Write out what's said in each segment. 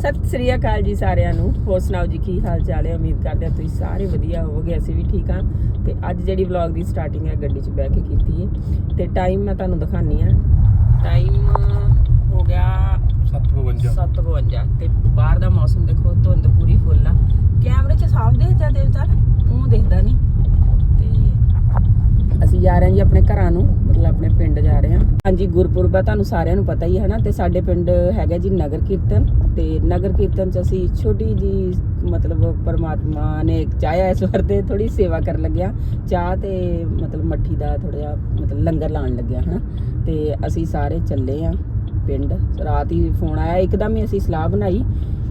ਸਤਿ ਸ੍ਰੀ ਅਕਾਲ ਜੀ ਸਾਰਿਆਂ ਨੂੰ। ਹੋਰ ਸੁਣਾਓ ਜੀ ਕੀ ਹਾਲ ਚਾਲ ਹੈ? ਉਮੀਦ ਕਰਦੇ ਹਾਂ ਤੁਸੀਂ ਸਾਰੇ ਵਧੀਆ ਹੋਵੋਗੇ ਅਸੀਂ ਵੀ ਠੀਕ ਹਾਂ। ਤੇ ਅੱਜ ਜਿਹੜੀ ਵਲੌਗ ਦੀ ਸਟਾਰਟਿੰਗ ਹੈ ਗੱਡੀ 'ਚ ਬਹਿ ਕੇ ਕੀਤੀ ਹੈ। ਤੇ ਟਾਈਮ ਮੈਂ ਤੁਹਾਨੂੰ ਦਿਖਾਨੀ ਆ ਟਾਈਮ ਹੋ ਗਿਆ 752 7:52 ਤੇ ਬਾਹਰ ਦਾ ਮੌਸਮ ਦੇਖੋ ਧੁੰਦ ਪੂਰੀ ਫੁੱਲ ਆ। ਕੈਮਰੇ 'ਚ ਸਾਫ਼ ਦਿਖਦਾ ਦੇਵਤਾਰ ਉਹ ਦਿਖਦਾ ਨਹੀਂ। ਅਸੀਂ ਜਾ ਰਹੇ ਹਾਂ ਜੀ ਆਪਣੇ ਘਰਾਂ ਨੂੰ ਮਤਲਬ ਆਪਣੇ ਪਿੰਡ ਜਾ ਰਹੇ ਹਾਂ। ਹਾਂਜੀ ਗੁਰਪੁਰਬ ਆ ਤੁਹਾਨੂੰ ਸਾਰਿਆਂ ਨੂੰ ਪਤਾ ਹੀ ਹੈ ਨਾ ਤੇ ਸਾਡੇ ਪਿੰਡ ਹੈਗਾ ਜੀ ਨਗਰ ਕੀਰਤਨ ਤੇ ਨਗਰ ਕੀਰਤਨ 'ਚ ਅਸੀਂ ਛੋਟੀ ਜੀ ਮਤਲਬ ਪਰਮਾਤਮਾ ਨੇ ਚਾਹਿਆ ਇਸ ਵਾਰ ਤੇ ਥੋੜੀ ਸੇਵਾ ਕਰਨ ਲੱਗਿਆ। ਚਾਹ ਤੇ ਮਤਲਬ ਮੱਠੀ ਦਾ ਥੋੜਾ ਮਤਲਬ ਲੰਗਰ ਲਾਉਣ ਲੱਗਿਆ ਹਨਾ। ਤੇ ਅਸੀਂ ਸਾਰੇ ਚੱਲੇ ਆ ਪਿੰਡ। ਰਾਤ ਹੀ ਫੋਨ ਆਇਆ ਇੱਕਦਮ ਹੀ ਅਸੀਂ ਸਲਾਹ ਬਣਾਈ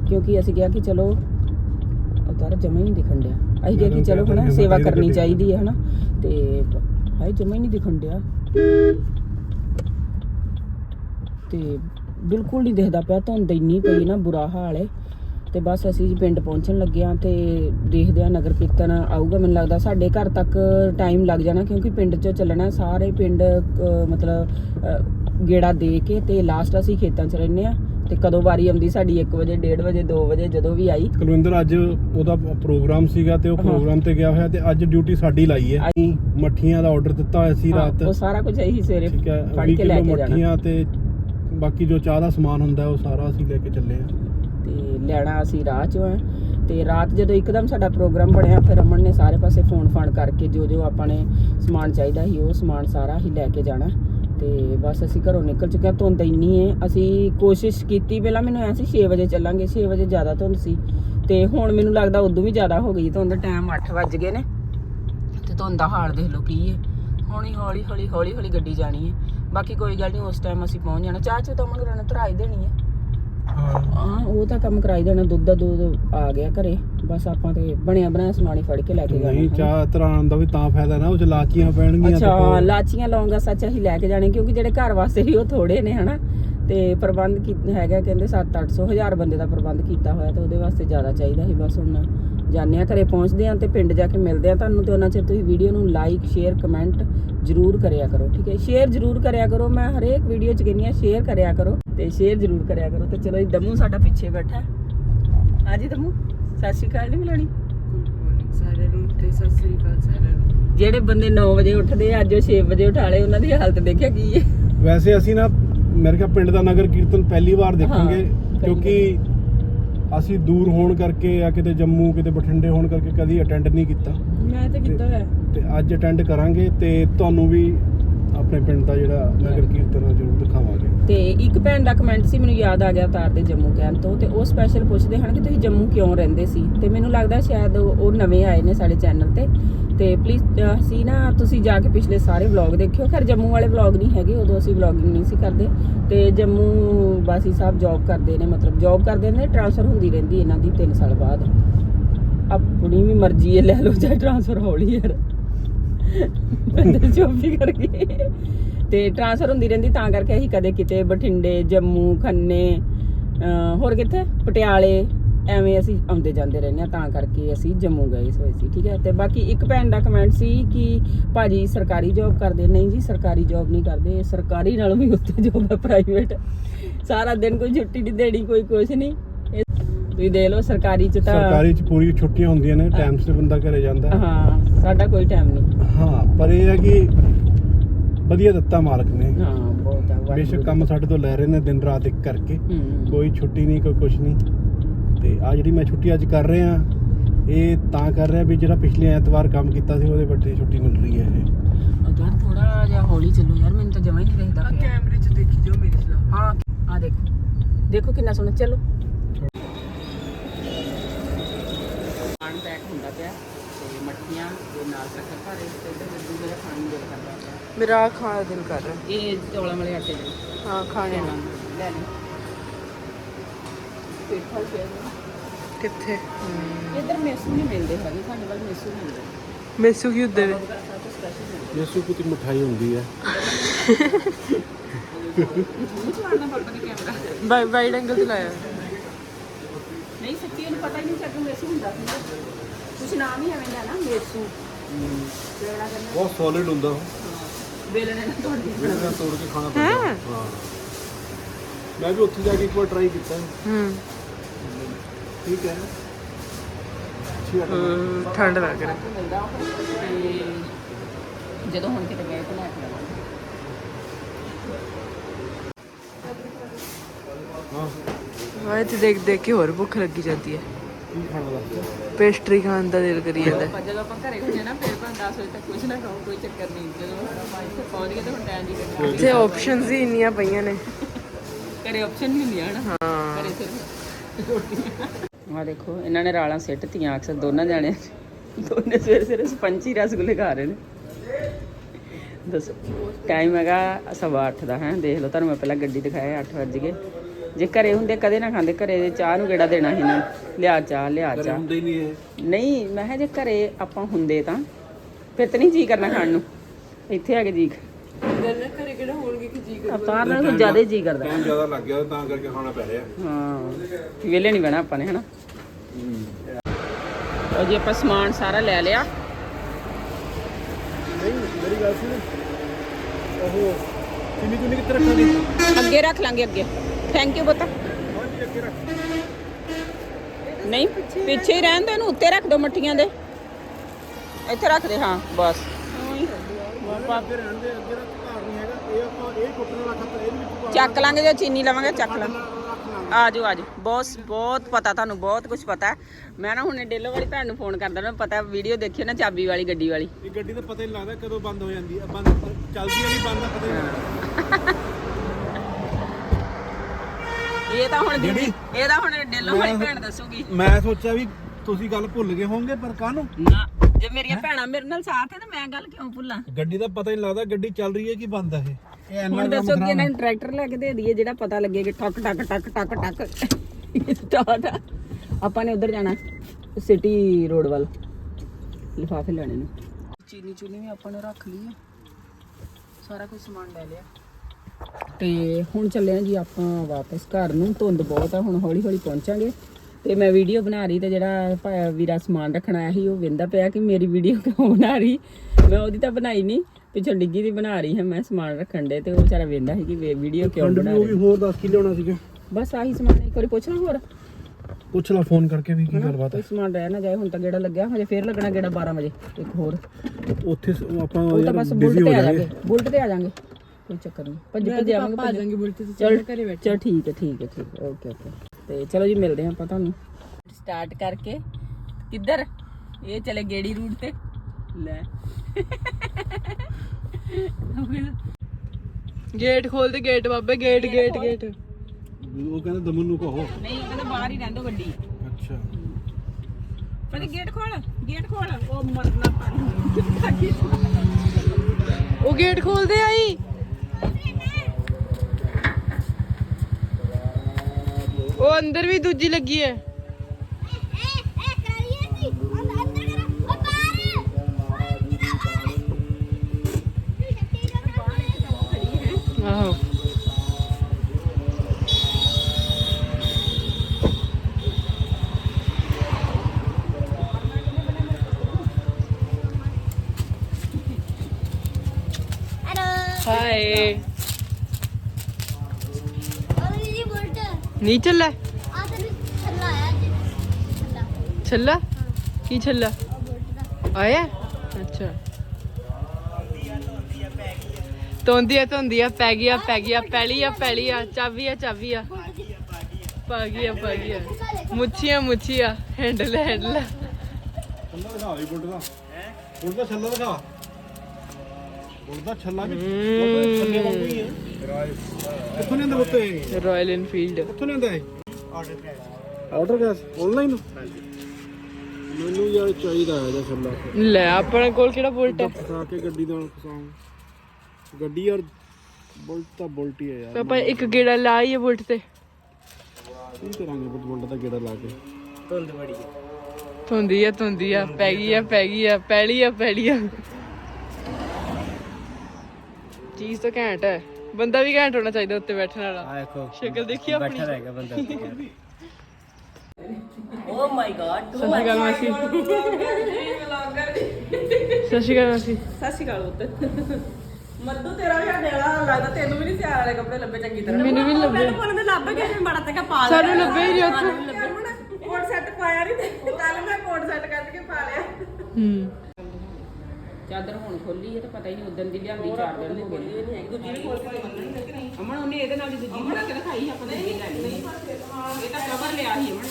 ਕਿਉਂਕਿ ਅਸੀਂ ਕਿਹਾ ਕਿ ਚਲੋ ਉਤਾਰ ਜਮਾ ਹੀ ਨਹੀਂ ਦਿਖਣ ਡਿਆ। ਅਸੀਂ ਕਿਹਾ ਕਿ ਚਲੋ ਹਨਾ ਸੇਵਾ ਕਰਨੀ ਚਾਹੀਦੀ ਹੈ ਹਨਾ। ਤੇ ਹਾਏ, ਜਮਾ ਹੀ ਨਹੀਂ ਦਿਖਣ ਡਿਆ। ਤੇ ਬਿਲਕੁਲ ਨਹੀਂ ਦਿਖਦਾ ਪਿਆ, ਧੁੰਦ ਇੰਨੀ ਪਈ ਨਾ, ਬੁਰਾ ਹਾਲ ਹੈ ਤੇ ਬਸ ਅਸੀਂ ਜੀ ਪਿੰਡ ਪਹੁੰਚਣ ਲੱਗੇ ਆ ਤੇ ਦੇਖਦੇ ਆ ਨਗਰ ਕੀਰਤਨ ਆਊਗਾ। ਮੈਨੂੰ ਲੱਗਦਾ ਸਾਡੇ ਘਰ ਤੱਕ ਟਾਈਮ ਲੱਗ ਜਾਣਾ, ਕਿਉਂਕਿ ਪਿੰਡ 'ਚ ਚੱਲਣਾ ਸਾਰੇ ਪਿੰਡ ਮਤਲਬ ਗੇੜਾ ਦੇ ਕੇ ਤੇ ਲਾਸਟ ਅਸੀਂ ਖੇਤਾਂ 'ਚ ਰਹਿੰਦੇ ਆ। ਤੇ ਕਦੋਂ ਵਾਰੀ ਆਉਂਦੀ ਸਾਡੀ 1 ਵਜੇ 1:30 ਵਜੇ 2 ਵਜੇ ਜਦੋਂ ਵੀ ਆਈ। ਕੁਲਵਿੰਦਰ ਅੱਜ ਉਹਦਾ ਪ੍ਰੋਗਰਾਮ ਸੀਗਾ ਤੇ ਉਹ ਹਾਂ। ਪ੍ਰੋਗਰਾਮ ਤੇ ਗਿਆ ਹੋਇਆ ਤੇ ਅੱਜ ਡਿਊਟੀ ਸਾਡੀ ਲਾਈ ਹੈ। ਆਈ- ਮੱਠੀਆਂ ਦਾ ਆਰਡਰ ਦਿੱਤਾ ਹੋਇਆ ਸੀ ਹਾਂ, ਰਾਤ। ਉਹ ਸਾਰਾ ਕੁਝ ਇਹੀ ਸਵੇਰੇ ਠੀਕ ਹੈ ਫੜ 20 ਕੇ ਲੈ ਕਿਲੋ ਕੇ ਜਾਣਾ। ਮੱਠੀਆਂ ਤੇ ਬਾਕੀ ਜੋ ਚਾਹ ਦਾ ਸਮਾਨ ਹੁੰਦਾ ਹੈ ਉਹ ਸਾਰਾ ਅਸੀਂ ਲੈ ਕੇ ਚੱਲੇ ਆ ਤੇ ਲੈਣਾ ਅਸੀਂ ਰਾਹ ਚੋਂ ਆ ਤੇ ਰਾਤ ਜਦੋਂ ਇੱਕਦਮ ਸਾਡਾ ਪ੍ਰੋਗਰਾਮ ਬਣਿਆ ਫਿਰ ਅਮਨ ਨੇ ਸਾਰੇ ਪਾਸੇ ਫੋਨ ਫਾਨ ਕਰਕੇ ਜੋ ਜੋ ਆਪਾਂ ਨੇ ਸਮਾਨ ਚਾਹੀਦਾ ਸੀ ਉਹ ਸਮਾਨ ਸਾਰਾ ਹੀ ਲੈ ਕੇ ਜਾਣਾ। ਤੇ ਬਸ ਅਸੀਂ ਘਰੋਂ ਨਿਕਲ ਚੁੱਕੇ ਹਾਂ, ਧੁੰਦ ਇੰਨੀ ਹੈ। ਅਸੀਂ ਕੋਸ਼ਿਸ਼ ਕੀਤੀ, ਪਹਿਲਾਂ ਮੈਨੂੰ ਐ ਸੀ 6 ਵਜੇ ਚੱਲਾਂਗੇ 6 ਵਜੇ ਜ਼ਿਆਦਾ ਧੁੰਦ ਸੀ। ਤੇ ਹੁਣ ਮੈਨੂੰ ਲੱਗਦਾ ਉਦੋਂ ਵੀ ਜ਼ਿਆਦਾ ਹੋ ਗਈ ਧੁੰਦ ਟਾਈਮ 8 ਵੱਜ ਗਏ ਨੇ। ਤੇ ਧੁੰਦ ਦਾ ਹਾਲ ਦੇਖ ਲਓ ਕੀ ਹੈ। ਹੌਲੀ ਹੌਲੀ ਹੌਲੀ ਹੌਲੀ ਹੌਲੀ ਗੱਡੀ ਜਾਣੀ ਹੈ। ਬਾਕੀ ਕੋਈ ਗੱਲ ਨਹੀਂ, ਉਸ ਟਾਈਮ ਅਸੀਂ ਪਹੁੰਚ ਜਾਣਾ। ਚਾਹ ਚੋ ਤਾਂ ਅਮਨ ਕਰਾਣਾ ਧਰਾਈ ਦੇਣੀ ਹੈ। ਹਾਂ। ਹਾਂ ਉਹ ਤਾਂ ਕੰਮ ਕਰਾਈ ਦੇਣਾ ਦੁੱਧ ਦਾ ਦੁੱਧ ਆ ਗਿਆ ਘਰੇ। ਬਸ ਆਪਾਂ ਤੇ ਬਣਿਆ ਬਣਾਇਆ ਸਮਾਨ ਹੀ ਫੜ ਕੇ ਲੈ ਕੇ ਜਾਣਾ ਨਹੀਂ ਹੈ। ਚਾਹ ਤਰਾਣ ਦਾ ਵੀ ਤਾਂ ਫਾਇਦਾ ਨਾ ਉਹ ਚ ਲਾਚੀਆਂ ਪੈਣਗੀਆਂ ਅੱਛਾ ਲਾਚੀਆਂ ਲੌਂਗਾ ਸੱਚ ਅਸੀਂ ਲੈ ਕੇ ਜਾਣੇ ਕਿਉਂਕਿ ਜਿਹੜੇ ਘਰ ਵਾਸਤੇ ਵੀ ਉਹ ਥੋੜੇ ਨੇ ਹਨਾ। ਤੇ ਪ੍ਰਬੰਧ ਹੈਗਾ ਕਹਿੰਦੇ 7-800 ਹਜ਼ਾਰ ਬੰਦੇ ਦਾ ਪ੍ਰਬੰਧ ਕੀਤਾ ਹੋਇਆ ਤੇ ਉਹਦੇ ਵਾਸਤੇ ਜ਼ਿਆਦਾ ਚਾਹੀਦਾ ਸੀ ਬਸ ਹੁਣ ਜਾਣਿਆ ਘਰੇ ਪਹੁੰਚਦੇ ਆ ਤੇ ਪਿੰਡ ਜਾ ਕੇ ਮਿਲਦੇ ਆ ਤੁਹਾਨੂੰ ਤੇ ਉਹਨਾਂ ਚਿਰ ਤੁਸੀਂ ਵੀਡੀਓ ਨੂੰ ਲਾਈਕ ਸ਼ੇਅਰ ਕਮੈਂਟ ਜਰੂਰ ਕਰਿਆ ਕਰੋ ਠੀਕ ਹੈ? ਸ਼ੇਅਰ ਜਰੂਰ ਕਰਿਆ ਕਰੋ ਮੈਂ ਹਰੇਕ ਵੀਡੀਓ ਚ ਕਹਿੰਦੀ ਆ ਸ਼ੇਅਰ ਕਰਿਆ ਕਰੋ ਤੇ ਸ਼ੇਅਰ ਜਰੂਰ ਕਰਿਆ ਕਰੋ ਤੇ ਚਲੋ ਜੀ ਦਮੂ ਸਾਡਾ ਪਿੱਛੇ ਬੈਠਾ ਹਾਂਜੀ ਦਮੂ ਸਤਿ ਸ਼੍ਰੀ ਅਕਾਲ ਨਹੀਂ ਮਿਲਾਣੀ? ਸਾਰਿਆਂ ਨੂੰ ਤੇ ਸਤਿ ਸ੍ਰੀ ਅਕਾਲ ਸਾਰਿਆਂ ਨੂੰ ਜਿਹੜੇ ਬੰਦੇ 9 ਵਜੇ ਉੱਠਦੇ ਆ, ਅੱਜ ਉਹ 6 ਵਜੇ ਉਠਾ ਲਏ ਉਹਨਾਂ ਦੀ ਹਾਲਤ ਦੇਖਿਆ ਕੀ ਹੈ? ਵੈਸੇ ਅਸੀਂ ਨਾ ਮੇਰੇ ਖਿਆਲ ਪਿੰਡ ਦਾ ਨਗਰ ਕੀਰਤਨ ਪਹਿਲੀ ਵਾਰ ਦੇਖਾਂਗੇ ਕਿਉਂਕਿ ਅਸੀਂ ਦੂਰ ਹੋਣ ਕਰਕੇ ਜਾਂ ਕਿਤੇ ਜੰਮੂ ਕਿਤੇ ਬਠਿੰਡੇ ਹੋਣ ਕਰਕੇ ਕਦੀ ਅਟੈਂਡ ਨਹੀਂ ਕੀਤਾ। ਮੈਂ ਤਾਂ ਕੀਤਾ ਹੋਇਆ। ਤੇ ਅੱਜ ਅਟੈਂਡ ਕਰਾਂਗੇ ਤੇ ਤੁਹਾਨੂੰ ਵੀ ਆਪਣੇ ਪਿੰਡ ਦਾ ਜਿਹੜਾ ਨਗਰ ਕੀਰਤਨ ਆ ਜ਼ਰੂਰ ਦਿਖਾਵਾਂਗੇ। ਤੇ ਇੱਕ ਭੈਣ ਦਾ ਕਮੈਂਟ ਸੀ ਮੈਨੂੰ ਯਾਦ ਆ ਗਿਆ ਤਾਰ ਦੇ ਜੰਮੂ ਕਹਿਣ ਤੋਂ ਤੇ ਉਹ ਸਪੈਸ਼ਲ ਪੁੱਛਦੇ ਹਨ ਕਿ ਤੁਸੀਂ ਜੰਮੂ ਕਿਉਂ ਰਹਿੰਦੇ ਸੀ? ਤੇ ਮੈਨੂੰ ਲੱਗਦਾ ਸ਼ਾਇਦ ਉਹ ਉਹ ਨਵੇਂ ਆਏ ਨੇ ਸਾਡੇ ਚੈਨਲ ਤੇ। ਤੇ ਪਲੀਜ਼ ਅਸੀਂ ਨਾ, ਤੁਸੀਂ ਜਾ ਕੇ ਪਿਛਲੇ ਸਾਰੇ ਵਲੌਗ ਦੇਖਿਓ। ਖੈਰ, ਜੰਮੂ ਵਾਲੇ ਵਲੌਗ ਨਹੀਂ ਹੈਗੇ, ਉਦੋਂ ਅਸੀਂ ਵਲੌਗਿੰਗ ਨਹੀਂ ਸੀ ਕਰਦੇ। ਤੇ ਜੰਮੂ ਵਾਸੀ ਸਾਹਿਬ ਜੌਬ ਕਰਦੇ ਨੇ, ਮਤਲਬ ਜੌਬ ਕਰਦੇ ਨੇ ਟ੍ਰਾਂਸਫਰ ਹੁੰਦੀ ਰਹਿੰਦੀ ਇਹਨਾਂ ਦੀ 3 ਸਾਲ ਬਾਅਦ। ਆਪਣੀ ਵੀ ਮਰਜ਼ੀ ਹੈ, ਲੈ ਲਓ ਚਾਹੇ ਟ੍ਰਾਂਸਫਰ ਹੌਲੀ ਯਾਰ। ਬੰਦੇ ਚੋਪੀ ਕਰਕੇ ਤੇ ਟ੍ਰਾਂਸਫਰ ਹੁੰਦੀ ਰਹਿੰਦੀ, ਤਾਂ ਕਰਕੇ ਅਸੀਂ ਕਦੇ ਕਿਤੇ ਬਠਿੰਡੇ, ਜੰਮੂ, ਖੰਨੇ ਹੋਰ ਕਿੱਥੇ? ਪਟਿਆਲੇ ਐਵੇਂ ਅਸੀਂ ਆਉਂਦੇ ਜਾਂਦੇ ਰਹਿੰਦੇ ਆ ਤਾਂ ਕਰਕੇ ਅਸੀਂ ਜੰਮੂ ਗਏ ਹੋਏ ਸੀ ਠੀਕ ਹੈ? ਤੇ ਬਾਕੀ ਇੱਕ ਭੈਣ ਦਾ ਕਮੈਂਟ ਸੀ ਕਿ ਭਾਜੀ ਸਰਕਾਰੀ ਜੌਬ ਕਰਦੇ। ਨਹੀਂ ਜੀ ਸਰਕਾਰੀ ਜੌਬ ਨਹੀਂ ਕਰਦੇ ਸਰਕਾਰੀ ਨਾਲੋਂ ਵੀ ਉੱਤੇ ਜੌਬ ਹੈ ਪ੍ਰਾਈਵੇਟ ਸਾਰਾ ਦਿਨ ਕੋਈ ਛੁੱਟੀ ਨਹੀਂ ਦੇਣੀ ਕੋਈ ਕੁਝ ਨਹੀਂ ਤੁਸੀਂ ਦੇਖ ਲਓ ਸਰਕਾਰੀ ਚ ਤਾਂ ਸਰਕਾਰੀ ਚ ਪੂਰੀ ਛੁੱਟੀਆਂ ਹੁੰਦੀਆਂ ਨੇ ਟਾਈਮ ਸਿਰ ਬੰਦਾ ਘਰੇ ਜਾਂਦਾ। ਹੈ। ਸਾਡਾ ਕੋਈ ਟਾਈਮ ਨਹੀਂ ਹਾਂ ਪਰ ਇਹ ਹੈ ਕਿ ਵਧੀਆ ਦਿੱਤਾ ਮਾਲਕ ਨੇ। ਹਾਂ ਬਹੁਤ ਆ ਬੇਸ਼ੱਕ ਕੰਮ ਸਾਡੇ ਤੋਂ ਲੈ ਰਹੇ ਨੇ ਦਿਨ ਰਾਤ ਇੱਕ ਕਰਕੇ। ਕੋਈ ਛੁੱਟੀ ਨਹੀਂ ਕੋਈ ਕੁਝ ਨਹੀਂ ਤੇ ਆ ਜਿਹੜੀ ਮੈਂ ਛੁੱਟੀ ਅੱਜ ਕਰ ਰਿਹਾ ਇਹ ਤਾਂ ਕਰ ਰਿਹਾ ਵੀ ਜਿਹੜਾ ਪਿਛਲੇ ਐਤਵਾਰ ਕੰਮ ਕੀਤਾ ਸੀ ਉਹਦੇ ਵੱਡੇ ਛੁੱਟੀ ਮਿਲ ਰਹੀ ਹੈ ਇਹ। ਯਾਰ ਥੋੜਾ ਜਿਹਾ ਹੌਲੀ ਚੱਲੋ ਯਾਰ ਮੈਨੂੰ ਤਾਂ ਜਮਾ ਹੀ ਨਹੀਂ ਦਿਖਦਾ ਆ ਪਿਆ। ਕੈਮਰੇ 'ਚ ਦੇਖੀ ਜਾਓ ਮੇਰੀ ਸਲਾਹ। ਹਾਂ ਆ ਦੇਖੋ। ਦੇਖੋ ਕਿੰਨਾ ਸੋਹਣਾ ਚਲੋ। ਪਾਣ ਪੈਕ ਹੁੰਦਾ ਪਿਆ ਤੇ ਮੱਠੀਆਂ ਦੇ ਨਾਲ ਸ਼ੱਕਰ ਭਾਰੇ ਤੇ ਇੱਧਰ ਲੱਡੂ ਜਿਹੜਾ ਖਾਣ ਨੂੰ ਦਿਲ ਕਰਦਾ ਮੇਰਾ ਖਾਣ ਦਾ ਦਿਲ ਕਰ ਰਿਹਾ। ਇਹ ਚੌਲਾਂ ਵਾਲੇ ਆਟੇ ਦੇ। ਹਾਂ ਖਾਣੇ ਚੌਲਾਂ ਨੂੰ। ਦੇ, ਲੈ ਲੈ। ਪੇਠਾ ਪਿਆ ਕਿੱਥੇ? ਇੱਧਰ ਮੇਸੂ ਨਹੀਂ ਮਿਲਦੇ ਹੈਗੇ ਸਾਡੇ ਵੱਲ ਮੇਸੂ ਮਿਲਦੇ। ਮੈਸੂ ਕੀ ਹੁੰਦੇ ਵੇ ਬਾਬਾ ਬੁੱਢਾ ਸਾਹਿਬ ਤੋਂ ਸਪੈਸ਼ਲ ਯੇਸੂ ਕੁਤੀ ਮਠਾਈ ਹੁੰਦੀ ਹੈ। ਮੂੰਹ ਚ ਲਾਉਣਾ ਪਾਪਾ ਨੇ ਕੈਮਰਾ ਬਾਈ ਵਾਈਡ ਐਂਗਲ ਤੇ ਲਾਇਆ। ਨਹੀਂ ਸੱਚੀ ਇਹਨੂੰ ਪਤਾ ਹੀ ਨਹੀਂ ਚੱਲੂ ਮੇਸੂ ਹੁੰਦਾ ਸੀ ਕੁਛ ਨਾਮ ਹੀ ਐਵੇਂ ਦਾ ਨਾ ਮੇਸੂ। ਜਿਹੜਾ ਕਰਨਾ ਬਹੁਤ ਸੋਲਿਡ ਹੁੰਦਾ। ਉਹ ਵੇਲਣੇ ਨਾਲ ਤੋੜਦੀ। ਮੇਰੇ ਨਾਲ ਤੋੜ ਕੇ ਖਾਣਾ ਪੈਂਦਾ। ਹਾਂ। ਮੈਂ ਵੀ ਉੱਥੇ ਜਾ ਕੇ ਇੱਕ ਵਾਰ ਟਰਾਈ ਕੀਤਾ। ਹੂੰ। ਠੀਕ ਹੈ। ਠੰਡ ਲੱਗ ਰਹੀ। ਮਿਲਦਾ ਤੇ ਜਦੋਂ ਹੁਣ ਕਿਤੇ ਗਏ ਤਾਂ ਲੈ ਕੇ ਆਵਾਂਗੇ। ਹਾਂ। ਤੇ ਦੇਖ ਦੇਖ ਕੇ ਹੋਰ ਭੁੱਖ ਲੱਗੀ ਜਾਂਦੀ ਹੈ। ਕੀ ਖਾਣਾ ਲੱਗਦਾ? ਪੇਸਟਰੀ ਖਾਣ ਦਾ ਦਿਲ ਕਰੀ ਜਾਂਦਾ। ਜਦੋਂ ਆਪਾਂ ਘਰੇ ਹੁੰਦੇ ਨਾ ਫਿਰ ਭਾਵੇਂ 10 ਵਜੇ ਤੱਕ ਕੁਝ ਨਾ ਖਾਓ ਕੋਈ ਚੱਕਰ ਨਹੀਂ। ਜਦੋਂ ਆਪਾਂ ਇੱਥੇ ਪਹੁੰਚ ਗਏ ਤਾਂ ਹੁਣ ਟਾਈਮ ਨਹੀਂ ਕਰਨਾ ਇੱਥੇ ਆਪਸ਼ਨਸ ਹੀ ਇੰਨੀਆਂ ਪਈਆਂ ਨੇ। ਘਰੇ ਆਪਸ਼ਨ ਨਹੀਂ ਹੁੰਦੀਆਂ ਹਨਾ? ਹਾਂ। ਘਰੇ ਸਿਰਫ ਰੋਟੀ ਆ ਦੇਖੋ ਇਹਨਾਂ ਨੇ ਰਾਲਾਂ ਸਿੱਟਤੀਆਂ ਅਕਸਰ ਦੋਨਾਂ ਜਾਣੇ ਦੋਨੇ ਸਵੇਰੇ ਸਵੇਰੇ ਸਪੰਚੀ ਰਸਗੁੱਲੇ ਖਾ ਰਹੇ ਨੇ। ਦੱਸੋ ਟਾਈਮ ਹੈਗਾ ਸਵਾ ਅੱਠ ਦਾ ਹੈ ਦੇਖ ਲਓ ਤੁਹਾਨੂੰ ਮੈਂ ਪਹਿਲਾਂ ਗੱਡੀ ਦਿਖਾਇਆ 8 ਵਜੇ ਗਏ। ਜੇ ਘਰੇ ਹੁੰਦੇ ਕਦੇ ਨਾ ਖਾਂਦੇ ਘਰੇ ਦੇ ਚਾਹ ਨੂੰ ਕਿਹੜਾ ਦੇਣਾ ਸੀ ਨੂੰ? ਲਿਆ ਚਾਹ ਲਿਆ ਚਾਹ। ਹੁੰਦੇ ਨਹੀਂ ਇਹ। ਨਹੀਂ ਮੈਂ ਕਿਹਾ ਜੇ ਘਰੇ ਆਪਾਂ ਹੁੰਦੇ ਤਾਂ ਫਿਰ ਤਾਂ ਨਹੀਂ ਜੀ ਕਰਨਾ ਖਾਣ ਨੂੰ। ਇੱਥੇ ਆ ਕੇ ਜੀ ਗੱਲ ਕਰੇ ਕਿਹੜਾ ਹੋਣਗੇ ਕਿ ਜੀ ਆਪਾਂ ਨਾਲ ਕੁਝ ਜ਼ਿਆਦਾ ਜੀ ਕਰਦਾ। ਟਾਈਮ ਜ਼ਿਆਦਾ ਲੱਗ ਗਿਆ ਤਾਂ ਕਰਕੇ ਖਾਣਾ ਪੈ ਰਿਹਾ। ਹਾਂ ਵਿਹਲੇ ਨਹੀਂ ਬਹਿਣਾ ਆਪਾਂ ਨੇ ਹਨਾ? ਉਹ ਜੀ ਆਪਾਂ ਸਮਾਨ ਸਾਰਾ ਲੈ ਲਿਆ। ਨਹੀਂ ਮੇਰੀ ਗੱਲ ਸੁਣ। ਉਹ ਕਿੰਨੀ ਕਿੰਨੀ ਕਿੱਥੇ ਰੱਖਾਂਗੇ? ਅੱਗੇ ਰੱਖ ਲਾਂਗੇ ਅੱਗੇ। ਥੈਂਕ ਯੂ ਬਤਾ ਹਾਂਜੀ ਅੱਗੇ ਰੱਖ। ਨਹੀਂ ਪਿੱਛੇ ਹੀ ਰਹਿਣ ਦੇ ਇਹਨੂੰ ਉੱਤੇ ਰੱਖ ਦੋ ਮੱਠੀਆਂ ਦੇ। ਇੱਥੇ ਰੱਖ ਦੇ ਹਾਂ ਬਸ। ਅੱਗੇ ਰਹਿਣ ਦੇ ਅੱਗੇ ਰੱਖ। ਚੱਕ ਲਾਂਗੇ ਜੇ ਚੀਨੀ ਲਵਾਂਗੇ ਚੱਕ ਲਾਂਗੇ ਆਜੋ ਆਜੋ। ਬਹੁਤ ਬਹੁਤ ਪਤਾ ਤੁਹਾਨੂੰ ਬਹੁਤ ਕੁਝ ਪਤਾ। ਮੈਂ ਨਾ ਹੁਣੇ ਡੇਲੋ ਵਾਲੀ ਭੈਣ ਨੂੰ ਫੋਨ ਕਰਦਾ ਨਾ ਪਤਾ ਵੀਡੀਓ ਦੇਖਿਓ ਨਾ ਚਾਬੀ ਵਾਲੀ ਗੱਡੀ ਵਾਲੀ। ਇਹ ਗੱਡੀ ਦਾ ਪਤਾ ਹੀ ਨਹੀਂ ਲੱਗਦਾ ਕਦੋਂ ਬੰਦ ਹੋ ਜਾਂਦੀ ਹੈ। ਬੰਦ ਚੱਲਦੀ ਹੈ ਨਹੀਂ ਬੰਦ ਦਾ ਪਤਾ ਹੀ ਨਹੀਂ ਲੱਗਦਾ। ਇਹ ਤਾਂ ਹੁਣ ਦੀਦੀ ਇਹ ਤਾਂ ਹੁਣ ਡੇਲੋ ਵਾਲੀ ਭੈਣ ਦੱਸੂਗੀ। ਮੈਂ ਸੋਚਿਆ ਵੀ ਤੁਸੀਂ ਗੱਲ ਭੁੱਲ ਗਏ ਹੋਵੋਗੇ ਪਰ ਕਾਹਨੂੰ? ਨਾ ਜੇ ਮੇਰੀਆਂ ਭੈਣਾਂ ਮੇਰੇ ਨਾਲ ਸਾਥ ਹੈ ਤਾਂ ਮੈਂ ਗੱਲ ਕਿਉਂ ਭੁੱਲਾਂ? ਗੱਡੀ ਦਾ ਪਤਾ ਹੀ ਨਹੀਂ ਲੱਗਦਾ ਗੱਡੀ ਚੱਲ ਰਹੀ ਹੈ ਕਿ ਬੰਦ ਹੈ ਇਹ? ਹੁਣ ਦੱਸੋ ਕਿ ਇਹਨਾਂ ਨੂੰ ਟਰੈਕਟਰ ਲੈ ਕੇ ਦੇ ਦਈਏ ਜਿਹੜਾ ਪਤਾ ਲੱਗੇ ਕਿ ਟਕ ਟਕ ਟਕ ਟਕ ਟਕ ਸਟਾਰਟ ਆਪਾਂ ਨੇ ਉਧਰ ਜਾਣਾ ਸਿਟੀ ਰੋਡ ਵੱਲ। ਲਿਫਾਫੇ ਲੈਣੇ ਨੇ। ਚੀਨੀ ਚੂਨੀ ਵੀ ਆਪਾਂ ਨੇ ਰੱਖ ਲਈ ਸਾਰਾ ਕੁਝ ਸਮਾਨ ਲੈ ਲਿਆ। ਤੇ ਹੁਣ ਚੱਲੇ ਆ ਜੀ ਆਪਾਂ ਵਾਪਸ ਘਰ ਨੂੰ। ਧੁੰਦ ਬਹੁਤ ਆ ਹੁਣ ਹੌਲੀ ਹੌਲੀ ਪਹੁੰਚਾਂਗੇ। ਤੇ ਮੈਂ ਵੀਡੀਓ ਬਣਾ ਰਹੀ ਤੇ ਜਿਹੜਾ ਵੀਰਾ ਸਮਾਨ ਰੱਖਣ ਆਇਆ ਸੀ ਉਹ ਵਿੰਦਾ ਪਿਆ ਕਿ ਮੇਰੀ ਵੀਡੀਓ ਕਿਉਂ ਬਣਾ ਰਹੀ। ਮੈਂ ਉਹਦੀ ਤਾਂ ਬਣਾਈ ਨਹੀਂ ਪਿੱਛੋਂ ਡਿੱਗੀ ਦੀ ਬਣਾ ਰਹੀ ਹਾਂ ਮੈਂ ਸਮਾਨ ਰੱਖਣ ਦੇ ਤੇ ਉਹ ਵਿਚਾਰਾ ਵਿੰਦਾ ਸੀ ਕਿ ਵੀਡੀਓ ਕਿਉਂ ਬਣਾ ਨੂੰ ਵੀ ਰਹੀ ਹੋਰ 10 ਕੀ ਲਿਆਉਣਾ ਸੀਗਾ? ਬਸ ਆਹੀ ਸਮਾਨ ਇੱਕ ਵਾਰੀ ਪੁੱਛਣਾ ਹੋਰ। ਪੁੱਛ ਲਾ ਫੋਨ ਕਰਕੇ ਵੀ ਕੀ ਗੱਲਬਾਤ ਕੋਈ ਸਮਾਨ ਰਹਿ ਨਾ ਜਾਏ ਹੁਣ ਤਾਂ ਗੇੜਾ ਲੱਗਿਆ ਹਜੇ ਫੇਰ ਲੱਗਣਾ ਗੇੜਾ 12 ਵਜੇ ਇੱਕ ਹੋਰ। ਉੱਥੇ ਸ- ਉਹ ਆਪਾਂ ਉਹ ਤਾਂ ਬਸ ਬੁਲਟ ਤੇ ਆ ਜਾਾਂਗੇ। ਬੁਲਟ ਤੇ ਆ ਜਾਾਂਗੇ ਕੋਈ ਚੱਕਰ ਨਹੀਂ। ਭੱਜ ਭੱਜ ਆਵਾਂਗੇ ਭੱਜ ਜਾਾਂਗੇ ਬੁਲਟ ਤੇ ਚੱਲ ਘਰੇ ਬੈਠ। ਚਲ ਠੀਕ ਹੈ ਠੀਕ ਹੈ ਠੀਕ ਓਕੇ ਓਕੇ। ਤੇ ਚਲੋ ਜੀ ਮਿਲਦੇ ਹਾਂ ਆਪਾਂ ਤੁਹਾਨੂੰ। ਸਟਾਰਟ ਕਰਕੇ। ਕਿੱਧਰ? ਇਹ ਚਲੇ ਗੇੜੀ ਰੂਟ ਤੇ। ਲੈ। ਗੇਟ ਖੋਲ ਦੇ ਗੇਟ ਬਾਬੇ ਗੇਟ ਗੇਟ ਗੇਟ ਉਹ ਕਹਿੰਦਾ ਦਮਨ ਨੂੰ ਕਹੋ। ਨਹੀਂ ਕਹਿੰਦੇ ਬਾਹਰ ਹੀ ਰਹਿੰਦੋ ਗੱਡੀ। ਅੱਛਾ। ਪਰ ਗੇਟ ਖੋਲ ਗੇਟ ਖੋਲ। ਉਹ ਮਰਨਾ ਪਾਣੀ ਉਹ ਗੇਟ ਖੋਲ ਦੇ ਆਈ ਉਹ ਅੰਦਰ ਵੀ ਦੂਜੀ ਲੱਗੀ ਹੈ। ਆਹੋ। ਹਾਏ ਨਹੀਂ ਚੱਲਾ ਛੱਲਾ ਕੀ ਛੱਲਾ? ਆਇਆ? ਅੱਛਾ। ਤੋਂਦੀ ਆ ਤੋਂਦੀ ਆ ਪੈ ਗਿਆ ਪੈ ਗਿਆ ਪੈਲੀ ਆ ਪੈਲੀ ਆ ਚਾਬੀ ਆ ਚਾਬੀ ਆ ਪਾ ਗਿਆ ਪਾ ਗਿਆ ਮੁੱਛੀਆਂ ਮੁੱਛੀਆਂ। ਹੈਂਡਲ ਹੈਂਡਲ ਛੱਲਾ ਦਿਖਾ ਵੀ ਬੁਲਟ ਦਾ। ਬੁਲਟ ਦਾ ਛੱਲਾ ਦਿਖਾ। ਬੁਲਟ ਦਾ ਛੱਲਾ ਵੀ ਹਮ। ਛੱਲੇ ਵਾਂਗੂ ਹੀ ਹੈ। ਕਿੱਥੋਂ ਲਿਆਂਦਾ ਬੁੱਤੇ ਰਾਇਲ ਇਨਫੀਲਡ ਕਿੱਥੋਂ ਲਿਆਂਦਾ ਇਹ? ਆਰਡਰ ਆਰਡਰ ਗੈਸ ਆਨਲਾਈਨ ਮੈਨੂੰ ਯਾਰ ਚਾਹੀਦਾ ਹੈ ਛੱਲਾ। ਲੈ ਆਪਣੇ ਕੋਲ ਕਿਹੜਾ ਬੁਲਟ ਹੈ? ਫਸਾ ਕੇ ਗੱਡੀ ਦਾ ਫਸਾਉਂ। ਗੱਡੀ ਯਾਰ ਬੁਲਟ ਤਾਂ ਬੁਲਟ ਹੀ ਹੈ ਯਾਰ। ਆਪਾਂ ਇੱਕ ਗੇੜਾ ਲਾਈਏ ਬੁਲਟ ਤੇ। ਕੀ ਕਰਾਂਗੇ ਬੁਲਟ ਬੁਲਟ ਦਾ ਗੇੜਾ ਲਾ ਕੇ? ਧੁੰਦੀ ਆ ਧੁੰਦੀ ਆ। ਪੈ ਗਈ ਆ ਪੈ ਗਈ ਆ ਪੈਲੀ ਆ ਪੈਲੀ ਆ। ਚੀਜ਼ ਤਾਂ ਘੈਂਟ ਹੈ। ਬੰਦਾ ਵੀ ਘੈਂਟ ਹੋਣਾ ਚਾਹੀਦਾ ਉੱਤੇ ਬੈਠਣ ਵਾਲਾ। ਦੇਖੋ ਸ਼ਕਲ ਦੇਖੀ ਆਪਣੀ? ਬੈਠਾ ਰਹੇਗਾ ਬੰਦਾ ਓ ਮਾਈ ਗॉड ਸਤਿ ਸ਼੍ਰੀ ਅਕਾਲ ਮਾਸੀ। ਸਤਿ ਸ਼੍ਰੀ ਅਕਾਲ ਮਾਸੀ। ਸਤਿ ਸ਼੍ਰੀ ਅਕਾਲ ਪੁੱਤ। ਮੱਦੂ ਤੇਰਾ ਵੀ ਸਾਡੇ ਵਾਲਾ ਲੱਗਦਾ। ਤੈਨੂੰ ਵੀ ਨਹੀਂ ਸਿਆਲ ਵਾਲੇ ਕੱਪੜੇ ਲੱਭੇ ਚੰਗੀ ਤਰ੍ਹਾਂ। ਮੈਨੂੰ ਵੀ ਨੀ ਲੱਭੇ। ਮੈਨੂੰ ਬੋਲਣ ਦੇ ਲੱਭ ਗਏ ਮੈਂ ਬੜਾ ਤੱਕ ਪਾ ਸਾਨੂੰ ਲੱਭੇ ਹੀ ਨਹੀਂ ਉੱਥੇ। ਕੋਟ ਸੈੱਟ ਪਾਇਆ ਨਹੀਂ ਤੇ ਕੱਲ ਮੈਂ ਕੋਟ ਸੈੱਟ ਕੱਢ ਕੇ ਪਾ ਲਿਆ। ਹੂੰ। ਚਾਦਰ ਹੁਣ ਖੋਲੀ ਹੈ ਤਾਂ ਪਤਾ ਹੀ ਨਹੀਂ ਉਦੋਂ ਦੀ ਲਿਆਂਦੀ ਚਾਰ ਦਿਨ ਹੋ ਗਏ ਨੇ ਨਹੀਂ ਹੈਗੀ। ਦੂਜੀ ਵੀ ਖੋਲ ਕੇ ਅਮਨ ਉਹਨੇ ਇਹਦੇ ਨਾਲ ਦੀ ਦੂਜੀ ਬਣਾ ਕੇ ਦਿਖਾਈ ਸੀ ਆਪਾਂ ਦੂਜੀ ਲੈ ਲਈ ਇਹ ਤਾਂ ਕਵਰ ਲਿਆ ਸੀ ਅਮਨ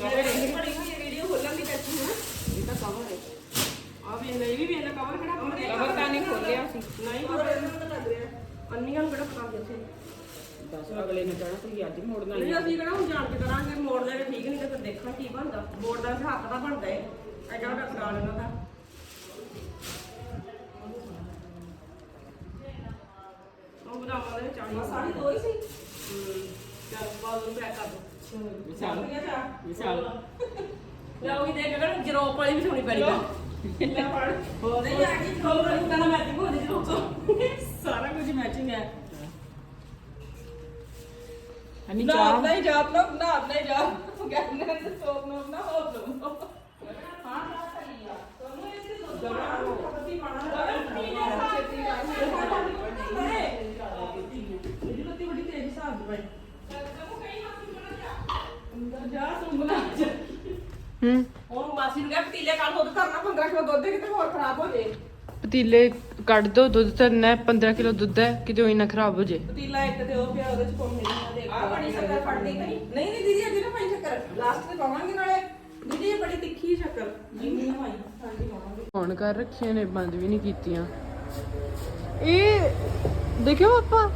ਕਵਰ ਇਹ ਬੜੀ ਹੋਈ ਵੀਡੀਓ ਖੋਲਣ ਦੀ ਕੱਚੀ ਹੈ। ਇਹ ਤਾਂ ਕਵਰ ਹੈ। ਆ ਵੇ ਨਹੀਂ ਵੀ ਲੈ ਕਵਰ ਕਿਹੜਾ ਕਵਰ ਤਾਂ ਨਹੀਂ ਖੋਲਿਆ ਸੀ। ਨਹੀਂ ਕਵਰ ਇਹਨਾਂ ਨੂੰ ਲੱਗ ਰਿਹਾ। ਅੰਨੀਆਂ ਨੂੰ ਕਿਹੜਾ ਪਤਾ ਕਿੱਥੇ। ਦੱਸ ਅਗਲੇ ਨੇ ਕਹਿਣਾ ਤੁਸੀਂ ਅੱਜ ਮੋੜਨਾ ਨਹੀਂ ਅਸੀਂ ਕਿਹੜਾ ਹੁਣ ਜਾਣ ਕੇ ਕਰਾਂਗੇ ਮੋੜ ਲੈ ਕੇ ਠੀਕ ਨਹੀਂ ਤੇ ਫਿਰ ਦੇਖਾਂ ਕੀ ਬਣਦਾ। ਮੋੜ ਦਾ ਹੱਥ ਦਾ ਬਣਦਾ ਏ। ਐਡਾ ਵੱਡਾ ਖਰਾਲ ਇਹਨਾਂ ਦਾ ਉਹ ਬਦਾਮਾਂ ਦੇ ਵਿੱਚ ਆਣੀ ਸਾਰੀ ਦੋ ਹੀ ਸੀ? ਹੂੰ ਚੱਲ ਬਾਅਦ ਨੂੰ ਪੈਕ ਕਰ ਦੋ। ਵਿਸ਼ਾਲ ਵਿਸ਼ਾਲ। ਲਓ ਵੀ ਦੇਖ ਕਰ ਜਰੋਪ ਵਾਲੀ ਵੀ ਸੋਣੀ ਪੈਣੀ ਨਹੀਂ ਆ ਗਈ ਜਰੋਪ ਵਾਲੀ ਕਹਿੰਦਾ ਮੈਚਿੰਗ ਹੋ ਜੀ ਤੋਂ ਸਾਰਾ ਕੁਝ ਮੈਚਿੰਗ ਹੈ ਹਨੀ ਨਾ ਚਾਹ। ਨਹੀਂ ਜਾਪ ਨਾ ਨਾ ਨਹੀਂ ਜਾਪ ਕਹਿੰਦੇ ਨੇ ਸੋਪ ਨਾ ਨਾ ਹੋ ਲੋ ਹਾਂ ਤੁਹਾਨੂੰ ਇਸ ਦੇ ਦੋ ਜਣਾ ਪਤੀ ਪਾਣਾ ਮੇਰੀ ਪਤੀ ਬੜੀ ਤੇਜ਼ ਹਿਸਾਬ ਦੀ ਬਾਈ ਜਾ ਤੂੰ ਬਣਾ ਹੂੰ। ਹੁਣ ਮਾਸੀ ਨੂੰ ਕਿਹਾ ਪਤੀਲੇ ਕੱਲ ਦੁੱਧ ਧਰਨਾ 15 ਕਿਲੋ ਦੁੱਧ ਦੇ ਕਿਤੇ ਹੋਰ ਖਰਾਬ ਹੋ ਜੇ। ਪਤੀਲੇ ਕੱਢ ਦੋ ਦੁੱਧ ਧਰਨਾ ਹੈ, 15 ਕਿਲੋ ਦੁੱਧ ਹੈ ਕਿਤੇ ਉਹੀ ਨਾ ਖਰਾਬ ਹੋ ਜੇ। ਪਤੀਲਾ ਇੱਕ ਤੇ ਉਹ ਪਿਆ ਉਹਦੇ ਚ ਕੋਮ ਨਹੀਂ ਆ ਬੜੀ ਸ਼ੱਕਰ ਫੜਦੀ ਨਹੀਂ ਨਹੀਂ ਨਹੀਂ ਦੀਦੀ ਅੱਗੇ ਨਾ ਪਾਈ ਸ਼ੱਕਰ। ਲਾਸਟ ਤੇ ਪਾਵਾਂਗੇ ਨਾਲੇ। ਦੀਦੀ ਇਹ ਬੜੀ ਤਿੱਖੀ ਸ਼ੱਕਰ। ਜਿੰਨੀ ਪਾਈ। ਹਾਂਜੀ ਪਾਵਾਂਗੇ। ਔਨ ਕਰ ਰੱਖੀਆਂ ਨੇ ਬੰਦ ਵੀ ਨਹੀਂ ਕੀਤੀਆਂ। ਇਹ ਦੇਖਿਓ ਪਾਪਾ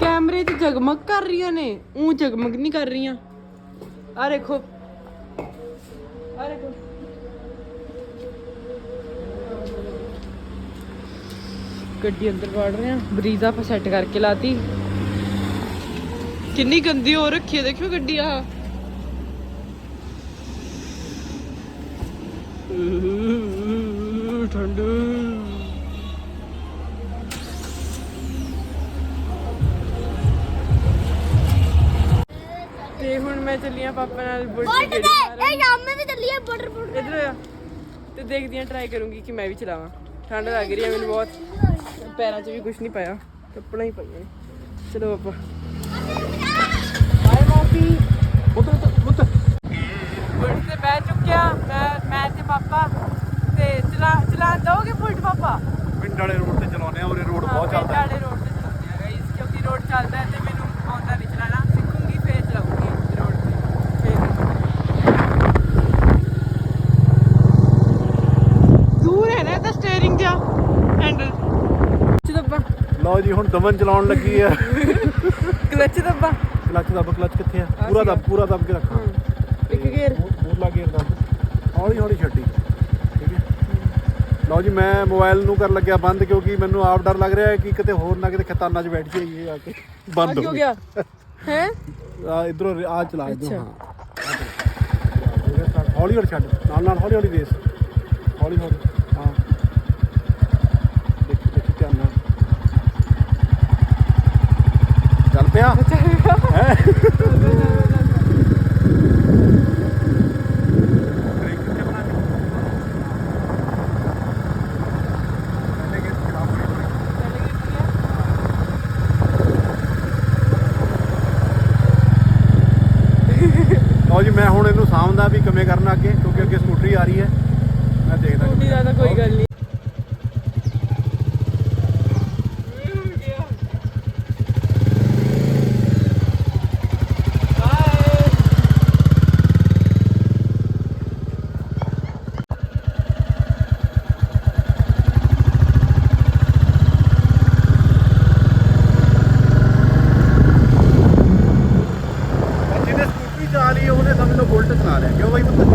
ਕੈਮਰੇ 'ਚ ਜਗਮਗ ਕਰ ਰਹੀਆਂ ਨੇ। ਉਹ ਜਗਮਗ ਨਹੀਂ ਕਰ ਰਹੀਆਂ। ਆ ਦੇਖੋ। ਗੱਡੀ ਅੰਦਰ ਵੜ ਰਹੇ ਆ ਬਰੀਜ਼ਾ ਆਪਾਂ ਸੈੱਟ ਕਰਕੇ ਲਾਤੀ। ਕਿੰਨੀ ਗੰਦੀ ਹੋ ਰੱਖੀ ਹੈ ਦੇਖਿਓ ਗੱਡੀ ਆ ਠੰਡ। ਤੇ ਹੁਣ ਮੈਂ ਚੱਲੀ ਆ ਪਾਪਾ ਨਾਲ ਬੁਲਟ ਬੋਲਟ ਤੇ। ਇਹ ਜਾਮੇ ਵੀ ਚੱਲੀ ਹੈ ਬਟਰ ਬਟਰ ਇੱਧਰ ਆ। ਤੇ ਦੇਖਦੀ ਆ ਟਰਾਈ ਕਰੂੰਗੀ ਕਿ ਮੈਂ ਵੀ ਚਲਾਵਾਂ। ਠੰਡ ਲੱਗ ਰਹੀ ਹੈ ਮੈਨੂੰ ਬਹੁਤ। ਪੈਰਾਂ 'ਚ ਵੀ ਕੁਝ ਨਹੀਂ ਪਾਇਆ। ਚੱਪਲਾਂ ਹੀ ਪਾਈਆਂ ਨੇ। ਚਲੋ ਪਾਪਾ। ਬਾਏ ਮਾਪੀ ਪੁੱਤ ਪੁੱਤ ਬੁਲਟ ਤੇ ਬਹਿ ਚੁੱਕਿਆ। ਮੈਂ ਮੈਂ ਤੇ ਪਾਪਾ। ਤੇ ਚਲਾ ਚਲਾ ਦੋਗੇ ਬੁਲਟ ਪਾਪਾ? ਪਿੰਡ ਵਾਲੇ ਰੋਡ ਤੇ ਚਲਾਉਂਦੇ ਆ ਉਰੇ ਰੋਡ ਹਾਂ, ਬਹੁਤ ਪਿੰਡ ਚੱਲਦਾ। ਵਾਲੇ ਰੋਡ ਤੇ ਚਲਾਉਂਦੇ ਆ ਗਾਈਸ ਕਿਉਂਕਿ ਰੋਡ ਚੱਲਦਾ ਹੈ ਤੇ ਮੈਨੂੰ ਆਉਂਦਾ ਨਹੀਂ ਚਲਾਣਾ ਸਿੱਖੂੰਗੀ ਫੇਰ ਚਲਾਉਂਗੀ ਰੋਡ ਤੇ ਫੇਰ ਦੂਰ ਹੈ ਨਾ ਤਾਂ ਸਟੀਅਰਿੰਗ ਜਾ ਹੈਂਡਲ ਕਲਚ ਦੱਬਾ ਲਓ ਜੀ ਹੁਣ ਦਮਨ ਚਲਾਉਣ ਲੱਗੀ ਆ ਕਲਚ ਦੱਬਾ। ਕਲਚ ਦੱਬ ਕਲਚ ਕਿੱਥੇ ਆ? ਪੂਰਾ ਦੱਬ ਪੂਰਾ ਦੱਬ ਕੇ ਰੱਖਾਂ। ਇੱਕ ਗੇਅਰ। ਮੂਰਲਾ ਗੇਅਰ ਦੱਬ ਹੌਲੀ ਹੌਲੀ ਛੱਡੀ। ਠੀਕ ਹੈ? ਲਓ ਜੀ ਮੈਂ ਮੋਬਾਈਲ ਨੂੰ ਕਰ ਲੱਗਿਆ ਬੰਦ ਕਿਉਂਕਿ ਮੈਨੂੰ ਆਪ ਡਰ ਲੱਗ ਰਿਹਾ ਹੈ ਕਿ ਕਿਤੇ ਹੋਰ ਨਾ ਕਿਤੇ ਖਤਾਨਾ 'ਚ ਬੈਠ ਜਾਈਏ ਆ ਕੇ। ਬੰਦ ਹੋ ਗਿਆ। ਹੈ? ਆ ਇਧਰੋਂ ਆ ਚਲਾ ਇਧਰੋਂ ਹਾਂ। ਹੌਲੀ ਹੌਲੀ ਛੱਡ। ਨਾਲ ਨਾਲ ਹੌਲੀ ਹੌਲੀ ਰੇਸ। ਹੌਲੀ ਹੌਲੀ ਹਾਂ ਦੇਖੀ ਦੇਖੀ ਧਿਆਨ ਨਾਲ ਚੱਲ ਪਿਆ। ਹੈ ਲਓ ਜੀ ਮੈਂ ਹੁਣ ਇਹਨੂੰ ਸਾਂਭਦਾ ਵੀ ਕਿਵੇਂ ਕਰਨਾ ਅੱਗੇ ਕਿਉਂਕਿ ਅੱਗੇ ਸਕੂਟਰੀ ਆ ਰਹੀ ਹੈ। ਮੈਂ ਦੇਖਦਾ ਸਕੂਟੀ ਦਾ ਤਾਂ ਕੋਈ ਗੱਲ ਨਹੀਂ। ਤੇ ਸੁਣਾ ਲਿਆ। ਕਿਉਂ ਬਾਈ ਪੁੱਤ